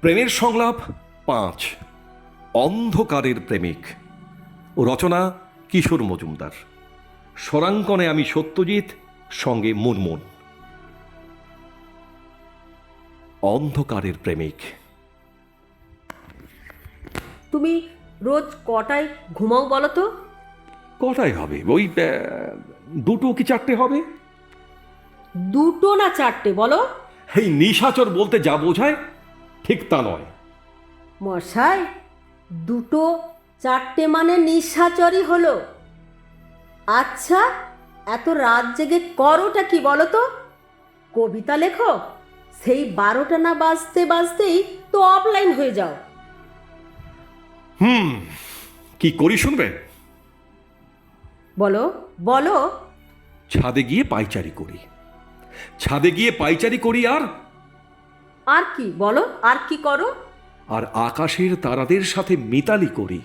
প্রেমের সংলাপ পাঁচ অন্ধকারের প্রেমিক। রচনা কিশোর মজুমদার। স্বরাঙ্কনে আমি সত্যজিৎ সঙ্গে মুনমুন। অন্ধকারের প্রেমিক। তুমি রোজ কটায় ঘুমাও বলো তো? কটাই হবে? ওই আহ, দুটো কি চারটে হবে? দুটো না চারটে বলো। এই নিশাচর বলতে যা বোঝায় ঠিক তা নয়। মশাই দুটো চারটে মানে নিশাচরই হলো। আচ্ছা এত রাত জেগে করোটা কি বলো তো? কবিতা লেখো সেই বারোটা না বাজতে বাজতেই তো অফলাইন হয়ে যাও। হুম কি করি শুনবে? বলো বলো। ছাদে গিয়ে পাইচারি করি। ছাদে গিয়ে পাইচারি করি আর আর কি বলো আর কি করো? আর আকাশের তারাদের সাথে মিতালি করি।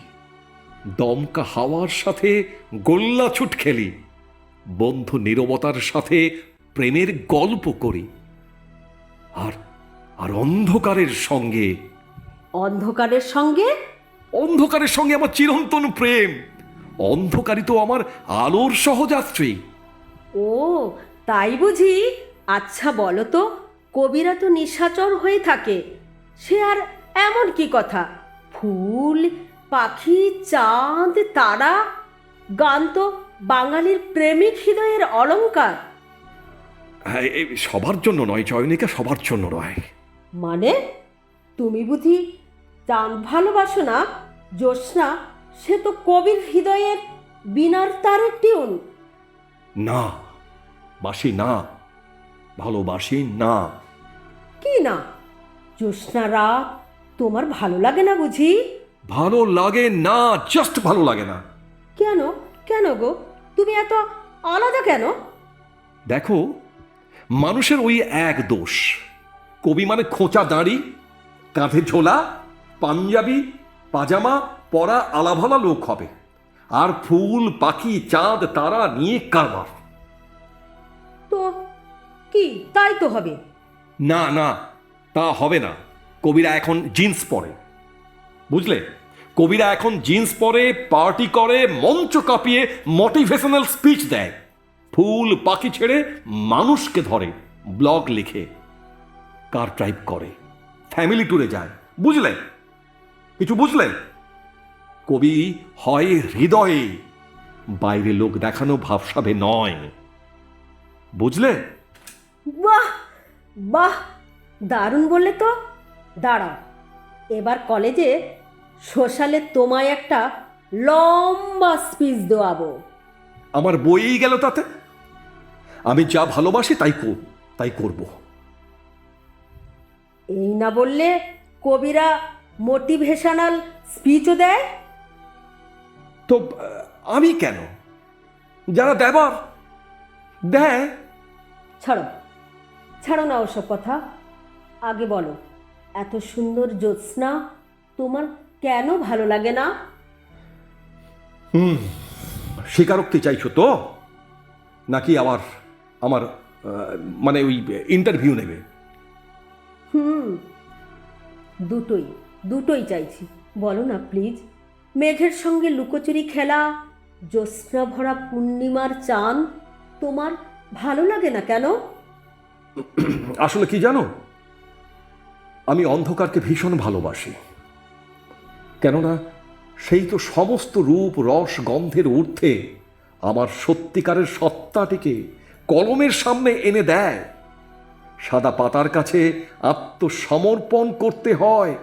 দমকা হাওয়ার সাথে গোল্লা ছুট খেলি। বন্ধু নীরবতার সাথে প্রেমের গল্প করি। আর আর অন্ধকারের সঙ্গে। অন্ধকারের সঙ্গে? অন্ধকারের সঙ্গে আমার চিরন্তন প্রেম। অন্ধকারই তো আমার আলোর সহযাত্রী। ও তাই বুঝি? আচ্ছা বলো তো। কবিরা তো নিশাচর হয়ে থাকে। সে আর এমন কি কথা? ফুল পাখি চাঁদ তারা? গান তো বাঙালির প্রেমিক হৃদয়ের অলংকার হ্যাঁ, সবার জন্য নয় চয়নিকা সবার জন্য নয়। মানে? তুমি বুঝি চাঁদ ভালোবাসো না জ্যোৎস্না সে তো কবির হৃদয়ের বিনার তারের টিউন। না বাসি না ভালোবাসি না। কি না? জ্যোৎস্না রাত তোমার ভালো লাগে না বুঝি? ভালো লাগে না জাস্ট ভালো লাগে না। কেন? কেন গো? তুমি এত আলাদা কেন? দেখো মানুষের ওই এক দোষ। কবি মানে খোঁচা দাঁড়ি কাঁধে ঝোলা পাঞ্জাবি পাজামা পরা আলাভালা লোক হবে। আর ফুল পাখি চাঁদ তারা নিয়ে কারবার। তো কি? তাই তো হবে। না না, তা হবে না। কবিরা এখন জিন্স পরে। বুঝলে? কবিরা এখন জিন্স পরে, পার্টি করে, মঞ্চ কাঁপিয়ে মোটিভেশনাল স্পিচ দেয়। ফুল পাখি ছেড়ে মানুষকে ধরে ব্লগ লিখে কার ড্রাইভ করে ফ্যামিলি ট্যুরে যায়। বুঝলে? কিছু বুঝলে? কবি হয় হৃদয়ে, বাইরে লোক দেখানো ভাবসাবে নয়। বুঝলে? বাহ! বাহ দারুণ বললে তো। দাঁড়াও এবার কলেজে সোশ্যালে তোমায় একটা লম্বা স্পিচ দেওয়াবো। আমার বইই গেল তাতে। আমি যা ভালোবাসি তাই কর তাই করব। এই না বললে কবিরা মোটিভেশনাল স্পিচও দেয়? তো আমি কেন? যারা দেবার দেয়। ছাড়ো ছাড়ো না ওসব কথা। আগে বলো এত সুন্দর জ্যোৎস্না তোমার কেন ভালো লাগে না? হুম স্বীকারোক্তি চাইছো তো? নাকি আবার আমার মানে ওই ইন্টারভিউ নেবে? হুম দুটোই দুটোই চাইছি। বলো না প্লিজ মেঘের সঙ্গে লুকোচুরি খেলা জ্যোৎস্না ভরা পূর্ণিমার চাঁদ তোমার ভালো লাগে না কেন? আসলে কি জানো? আমি অন্ধকারকে ভীষণ ভালোবাসি। কেননা সেই তো সমস্ত রূপ, রস, গন্ধের ঊর্ধ্বে আমার সত্যিকারের সত্তাটিকে কলমের সামনে এনে দেয়। সাদা পাতার কাছে আত্মসমর্পণ করতে হয়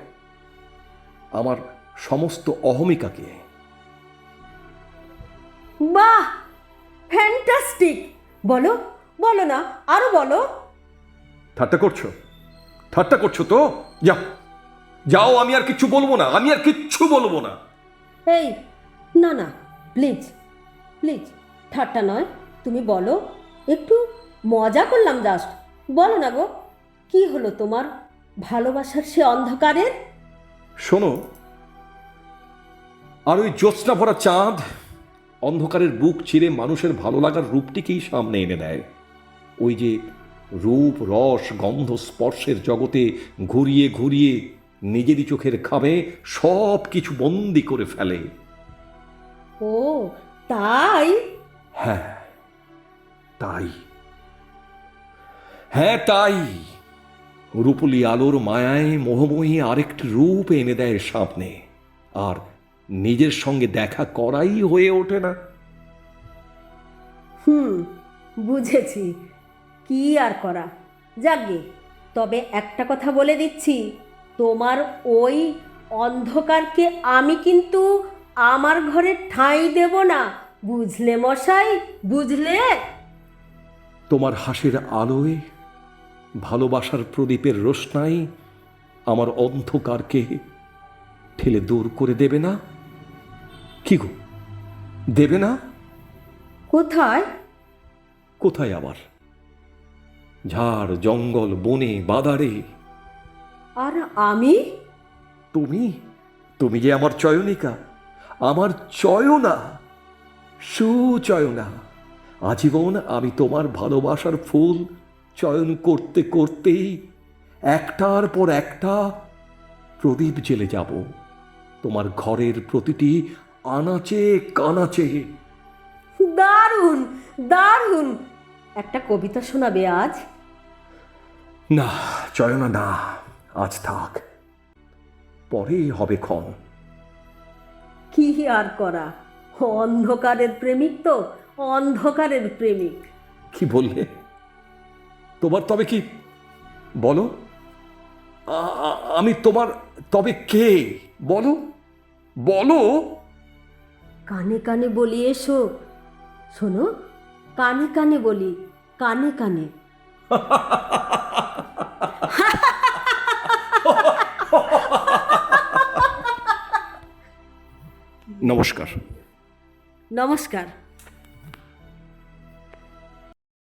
আমার সমস্ত অহমিকাকে। বাহ! ফ্যান্টাস্টিক! বলো বলো না, আরও বলো। ঠাট্টা করছ? ঠাট্টা করছ তো? যাও। যাও আমি আর কিচ্ছু বলব না আমি আর কিচ্ছু বলব না। এই না না প্লিজ প্লিজ ঠাট্টা নয় তুমি বলো। একটু মজা করলাম জাস্ট বলো না গো কি হলো তোমার ভালোবাসার সে অন্ধকারের শোনো আর ওই জ্যোৎস্না ভরা চাঁদ অন্ধকারের বুক চিরে মানুষের ভালো লাগার রূপটিকেই সামনে এনে দেয়। ওই যে রূপ রস গন্ধ স্পর্শের জগতে ঘুরিয়ে ঘুরিয়ে নিজেরই চোখের খামে সব কিছু বন্দি করে ফেলে। ও তাই? হ্যাঁ তাই। হ্যাঁ তাই। রূপলি আলোর মায়ায় মোহময়ী আরেকটি রূপ এনে দেয় সামনে। আর নিজের সঙ্গে দেখা করাই হয়ে ওঠে না। হুম বুঝেছি। কি আর করা? যাগে তবে একটা কথা বলে দিচ্ছি। তোমার ওই অন্ধকারকে আমি কিন্তু আমার ঘরে ঠাঁই দেব না বুঝলে মশাই? বুঝলে? তোমার হাসির আলোয় ভালোবাসার প্রদীপের রোশনাই আমার অন্ধকারকে ঠেলে দূর করে দেবে না? কি গো দেবে না? কোথায়? কোথায় আবার? ঝাড় জঙ্গল বনে বাদারে। আর আমি? তুমি? তুমি যে আমার চয়নিকা আমার চয়না সুচয়না। আজীবন আমি তোমার ভালোবাসার ফুল চয়ন করতে করতেই একটার পর একটা প্রদীপ জেলে যাব। তোমার ঘরের প্রতিটি আনাচে কানাচে। দারুণ দারুণ। একটা কবিতা শোনাবে আজ? না চয়না না আজ থাক। পরেই হবে ক্ষণ। কি আর করা? অন্ধকারের প্রেমিক তো অন্ধকারের প্রেমিক। কি বললে? তোমার তবে কি বলো? আমি তোমার তবে কে? বলো? বলো? কানে কানে বলি এসো। শোনো কানে কানে বলি কানে কানে। নমস্কার। নমস্কার।